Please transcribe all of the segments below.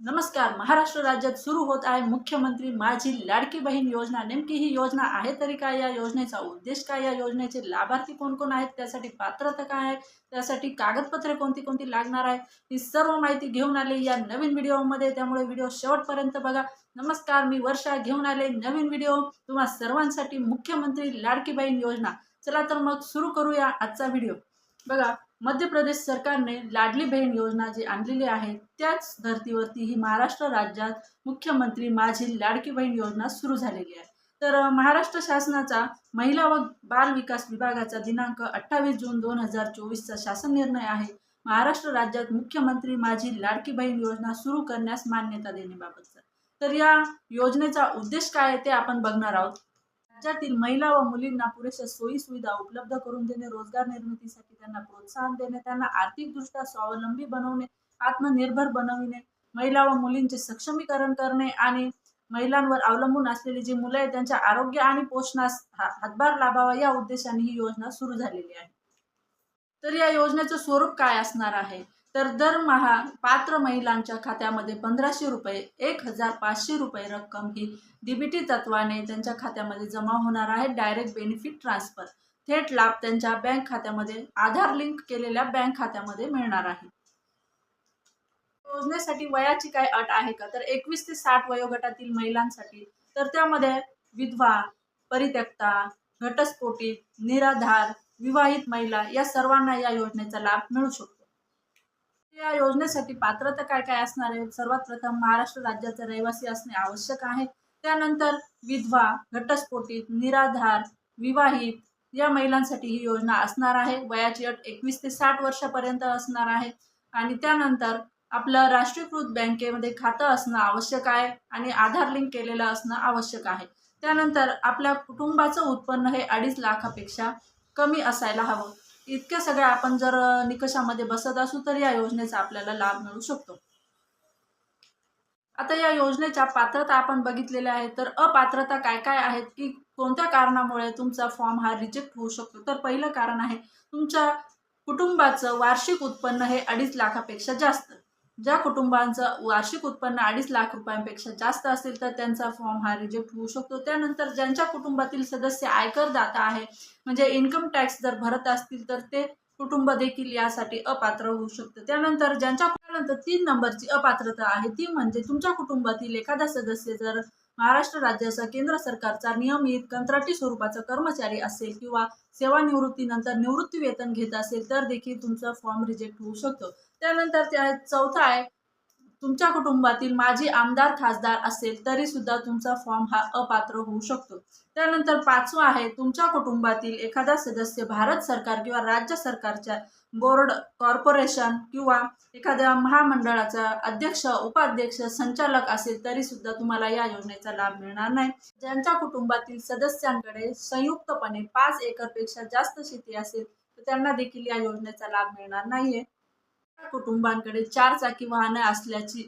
नमस्कार. महाराष्ट्र राज्यात सुरू होत आहे मुख्यमंत्री माझी लाडकी बहीण योजना. नेमकी ही योजना आहे तरी काय? या योजनेचा उद्देश काय? या योजनेचे लाभार्थी कोण कोण आहेत? त्यासाठी पात्रता काय आहे? त्यासाठी कागदपत्रे कोणती कोणती लागणार आहे? ही सर्व माहिती घेऊन आले या नवीन व्हिडिओमध्ये. त्यामुळे व्हिडिओ शेवटपर्यंत बघा. नमस्कार. मी वर्षा घेऊन आले. नवीन व्हिडिओ. तुम्हा सर्वांसाठी मुख्यमंत्री लाडकी बहीण योजना. चला तर मग सुरू करूया आजचा व्हिडिओ. बघा मध्य प्रदेश सरकारने लाडली बहीण योजना जी आणलेली आहे त्याच धर्तीवरती ही महाराष्ट्र राज्यात मुख्यमंत्री माझी लाडकी बहीण योजना सुरू झालेली आहे. तर महाराष्ट्र शासनाचा महिला व बाल विकास विभागाचा दिनांक अठ्ठावीस जून दोन हजार चोवीसचा शासन निर्णय आहे. महाराष्ट्र राज्यात मुख्यमंत्री माझी लाडकी बहीण योजना सुरू करण्यास मान्यता देण्याबाबतचा. तर या योजनेचा उद्देश काय आहे ते आपण बघणार आहोत. राज्यातील महिला व मुलींना पुरेशा सोयी सुविधा उपलब्ध करून देणे रोजगार निर्मितीसाठी त्यांना प्रोत्साहन देणे त्यांना आर्थिकदृष्ट्या स्वावलंबी बनवणे आत्मनिर्भर बनविणे महिला व मुलींचे सक्षमीकरण करणे आणि महिलांवर अवलंबून असलेली जी मुलं आहेत त्यांच्या आरोग्य आणि पोषणास हा- हातभार लाभावा या उद्देशाने ही योजना सुरू झालेली आहे. तर या योजनेचं स्वरूप काय असणार आहे? तर दरमहा पात्र महिलांच्या खात्यामध्ये पंधराशे रुपये एक हजार पाचशे रुपये रक्कम ही डीबीटी तत्वाने त्यांच्या खात्यामध्ये जमा होणार आहे. डायरेक्ट बेनिफिट ट्रान्सफर थेट लाभ त्यांच्या बँक खात्यामध्ये आधार लिंक केलेल्या बँक खात्यामध्ये मिळणार आहे. योजनेसाठी वयाची काय अट आहे का? तर एकवीस ते साठ वयोगटातील महिलांसाठी तर त्यामध्ये विधवा परित्यक्ता घटस्फोटित निराधार विवाहित महिला या सर्वांना या योजनेचा लाभ मिळू शकतो. या योजनेसाठी पात्रता काय काय असणार आहे? सर्वात प्रथम महाराष्ट्र राज्याचा रहिवासी असणे आवश्यक आहे. त्यानंतर विधवा घटस्फोटित निराधार विवाहित या महिलांसाठी ही योजना असणार आहे. वयाची अट एकवीस ते साठ वर्षापर्यंत असणार आहे. आणि त्यानंतर आपलं राष्ट्रीयकृत बँकेमध्ये खातं असणं आवश्यक आहे आणि आधार लिंक केलेलं असणं आवश्यक आहे. त्यानंतर आपल्या कुटुंबाचं उत्पन्न हे अडीच लाखापेक्षा कमी असायला हवं. इतक्या सगळ्या आपण जर निकषामध्ये बसत असू तर या योजनेचा आपल्याला लाभ मिळू शकतो. आता या योजनेच्या पात्रता आपण बघितलेल्या आहेत तर अपात्रता काय काय आहेत की कोणत्या कारणामुळे तुमचा फॉर्म हा रिजेक्ट होऊ शकतो? तर पहिलं कारण आहे तुमच्या कुटुंबाचं वार्षिक उत्पन्न हे अडीच लाखापेक्षा जास्त. ज्या कुटुंबांचं वार्षिक उत्पन्न अडीच लाख रुपयांपेक्षा जास्त असेल तर त्यांचा फॉर्म हा रिजेक्ट होऊ शकतो. त्यानंतर ज्यांच्या कुटुंबातील सदस्य आयकरदाता आहे म्हणजे इन्कम टॅक्स जर भरत असतील तर ते कुटुंब देखील यासाठी अपात्र होऊ शकतं. त्यानंतर ज्यांच्या तीन नंबरची अपात्रता आहे ती म्हणजे तुमच्या कुटुंबातील एखादा सदस्य जर महाराष्ट्र राज्याचा केंद्र सरकारचा नियमित कंत्राटी स्वरूपाचा कर्मचारी असेल किंवा सेवानिवृत्तीनंतर निवृत्ती वेतन घेत असेल तर देखील तुमचा फॉर्म रिजेक्ट होऊ शकतो. त्यानंतर त्या चौथा आहे तुमच्या कुटुंबातील माजी आमदार खासदार असेल तरी सुद्धा तुमचा फॉर्म हा अपात्र होऊ शकतो. त्यानंतर पाचवा आहे तुमच्या कुटुंबातील एखादा सदस्य भारत सरकार किंवा राज्य सरकारच्या बोर्ड कॉर्पोरेशन किंवा एखाद्या महामंडळाचा अध्यक्ष उपाध्यक्ष संचालक असेल तरी सुद्धा तुम्हाला या योजनेचा लाभ मिळणार नाही. ज्यांच्या कुटुंबातील सदस्यांकडे संयुक्तपणे पाच एकरपेक्षा जास्त शेती असेल तर त्यांना देखील या योजनेचा लाभ मिळणार नाहीये. कुटुंबांकडे चार चाकी वाहनं असल्याची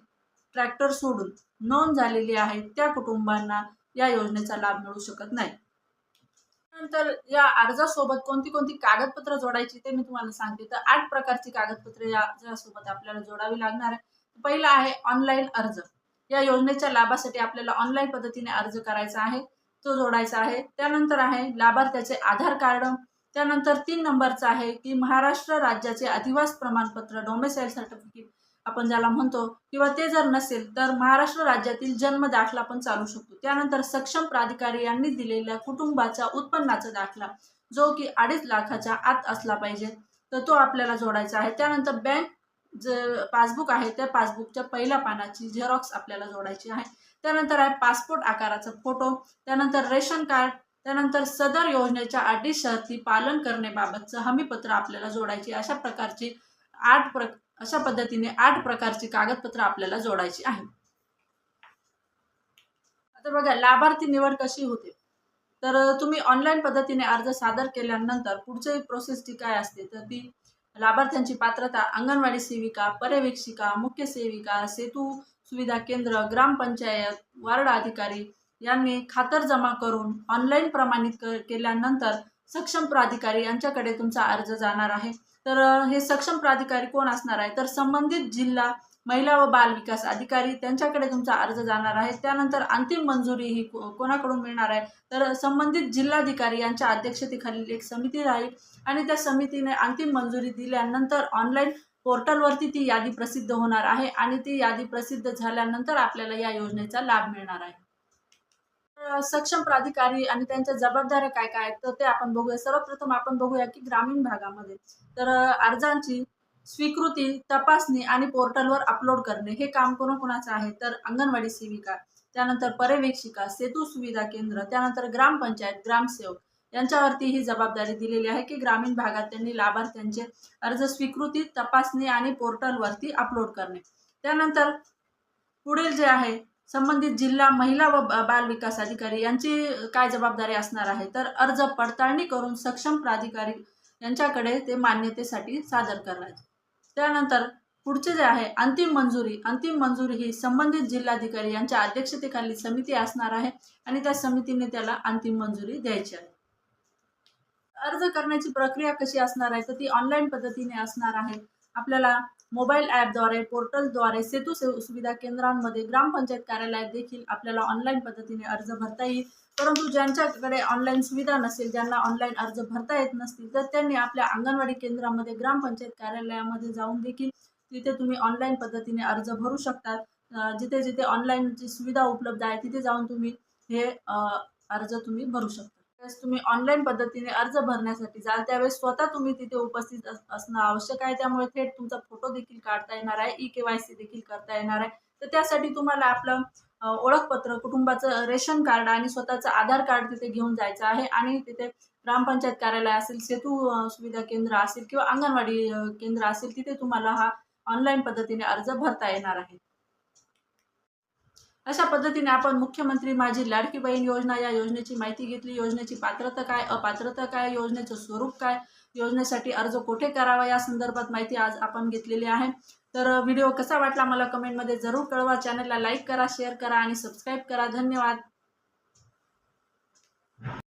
ट्रॅक्टर सोडून नोंद झालेली आहे. त्या कुटुंबांना या योजनेचा लाभ मिळू शकत नाही. नंतर या अर्जासोबत कोणती कोणती कागदपत्र जोडायची ते मी तुम्हाला सांगते. तर आठ प्रकारची कागदपत्रे या अर्जासोबत आपल्याला जोडावी लागणार आहे. पहिला आहे ऑनलाईन अर्ज. या योजनेच्या लाभासाठी आपल्याला ऑनलाईन पद्धतीने अर्ज करायचा आहे. तो जोडायचा आहे. त्यानंतर आहे लाभार्थ्याचे आधार कार्ड त्यानंतर तीन नंबरचा आहे की महाराष्ट्र राज्याचे अधिवास प्रमाणपत्र डोमेसाईल सर्टिफिकेट आपण ज्याला म्हणतो किंवा ते जर नसेल तर महाराष्ट्र राज्यातील जन्म दाखला पण चालू शकतो. त्यानंतर सक्षम प्राधिकारी यांनी दिलेल्या कुटुंबाच्या उत्पन्नाचा दाखला जो की अडीच लाखाच्या आत असला पाहिजे तर तो आपल्याला जोडायचा आहे. त्यानंतर बँक जे पासबुक आहे त्या पासबुकच्या पहिल्या पानाची झेरॉक्स आपल्याला जोडायची आहे. त्यानंतर आहे पासपोर्ट आकाराचा फोटो त्यानंतर रेशन कार्ड त्यानंतर सदर योजनेच्या अटी शर्ती पालन करण्याबाबतचं हमीपत्र आपल्याला जोडायची अशा प्रकारची आठ प्र अशा पद्धतीने आठ प्रकारची कागदपत्र आपल्याला जोडायची आहे. आता बघा लाभार्थी निवड कशी होते? तर तुम्ही ऑनलाईन पद्धतीने अर्ज सादर केल्यानंतर पुढची प्रोसेस जी काय असते तर ती लाभार्थ्यांची पात्रता अंगणवाडी सेविका पर्यवेक्षिका मुख्य सेविका सेतू सुविधा केंद्र ग्रामपंचायत वार्ड अधिकारी यांनी खातर जमा करून ऑनलाईन प्रमाणित केल्यानंतर सक्षम प्राधिकारी यांच्याकडे तुमचा अर्ज जाणार आहे. तर हे सक्षम प्राधिकारी कोण असणार आहे? तर संबंधित जिल्हा महिला व बाल विकास अधिकारी त्यांच्याकडे तुमचा अर्ज जाणार आहे. त्यानंतर अंतिम मंजुरी ही कोणाकडून मिळणार आहे? तर संबंधित जिल्हाधिकारी यांच्या अध्यक्षतेखालील एक समिती राहील आणि त्या समितीने अंतिम मंजुरी दिल्यानंतर ऑनलाईन पोर्टलवरती ती यादी प्रसिद्ध होणार आहे आणि ती यादी प्रसिद्ध झाल्यानंतर आपल्याला या योजनेचा लाभ मिळणार आहे. सक्षम प्राधिकारी आणि त्यांच्या जबाबदाऱ्या काय काय आहेत तर ते आपण बघूया. सर्वप्रथम आपण बघूया की ग्रामीण भागामध्ये तर अर्जांची स्वीकृती तपासणी आणि पोर्टलवर अपलोड करणे हे काम कोणाकोणाचं आहे? तर अंगणवाडी सेविका त्यानंतर पर्यवेक्षिका सेतू सुविधा केंद्र त्यानंतर ग्रामपंचायत ग्रामसेवक यांच्यावरती ही जबाबदारी दिलेली आहे की ग्रामीण भागात त्यांनी लाभार्थ्यांचे अर्ज स्वीकृती तपासणी आणि पोर्टलवरती अपलोड करणे. त्यानंतर पुढील जे आहे संबंधित जिल्हा महिला व बाल विकास अधिकारी यांची काय जबाबदारी असणार आहे? तर अर्ज पडताळणी करून सक्षम प्राधिकारी यांच्याकडे ते मान्यतेसाठी सादर करायचे. त्यानंतर पुढचे जे आहे अंतिम मंजुरी. अंतिम मंजुरी ही संबंधित जिल्हाधिकारी यांच्या अध्यक्षतेखाली समिती असणार आहे आणि त्या समितीने त्याला अंतिम मंजुरी द्यायची आहे. अर्ज करण्याची प्रक्रिया कशी असणार आहे? तर ती ऑनलाईन पद्धतीने असणार आहे. आपल्याला मोबाईल ॲपद्वारे पोर्टलद्वारे सेतू से सुविधा केंद्रांमध्ये ग्रामपंचायत कार्यालयात देखील आपल्याला ऑनलाईन पद्धतीने अर्ज भरता येईल. परंतु ज्यांच्याकडे ऑनलाईन सुविधा नसेल ज्यांना ऑनलाईन अर्ज भरता येत नसतील तर त्यांनी आपल्या अंगणवाडी केंद्रामध्ये ग्रामपंचायत कार्यालयामध्ये जाऊन देखील तिथे तुम्ही ऑनलाईन पद्धतीने अर्ज भरू शकतात. जिथे जिथे ऑनलाईनची सुविधा उपलब्ध आहे तिथे जाऊन तुम्ही हे अर्ज तुम्ही भरू शकता. त्यावेळेस तुम्ही ऑनलाईन पद्धतीने अर्ज भरण्यासाठी जाल त्यावेळेस स्वतः तुम्ही तिथे उपस्थित असणं आवश्यक आहे. त्यामुळे थेट तुमचा फोटो देखील काढता येणार आहे. ई के वाय सी देखील करता येणार आहे. तर त्यासाठी तुम्हाला आपलं ओळखपत्र कुटुंबाचं रेशन कार्ड आणि स्वतःचं आधार कार्ड तिथे घेऊन जायचं आहे. आणि तिथे ग्रामपंचायत कार्यालय असेल सेतू सुविधा केंद्र असेल किंवा अंगणवाडी केंद्र असेल तिथे तुम्हाला हा ऑनलाईन पद्धतीने अर्ज भरता येणार आहे. अशा पद्धतीने आपण मुख्यमंत्री माझी लाडकी बहीण योजना या योजनेची माहिती घेतली. योजनेची पात्रता काय अपात्रता काय योजनेचं स्वरूप काय योजनेसाठी अर्ज कुठे करावा या संदर्भात माहिती आज आपण घेतलेली आहे. तर व्हिडिओ कसा वाटला मला कमेंटमध्ये जरूर कळवा. चॅनलला लाईक करा शेअर करा आणि सबस्क्राईब करा. धन्यवाद.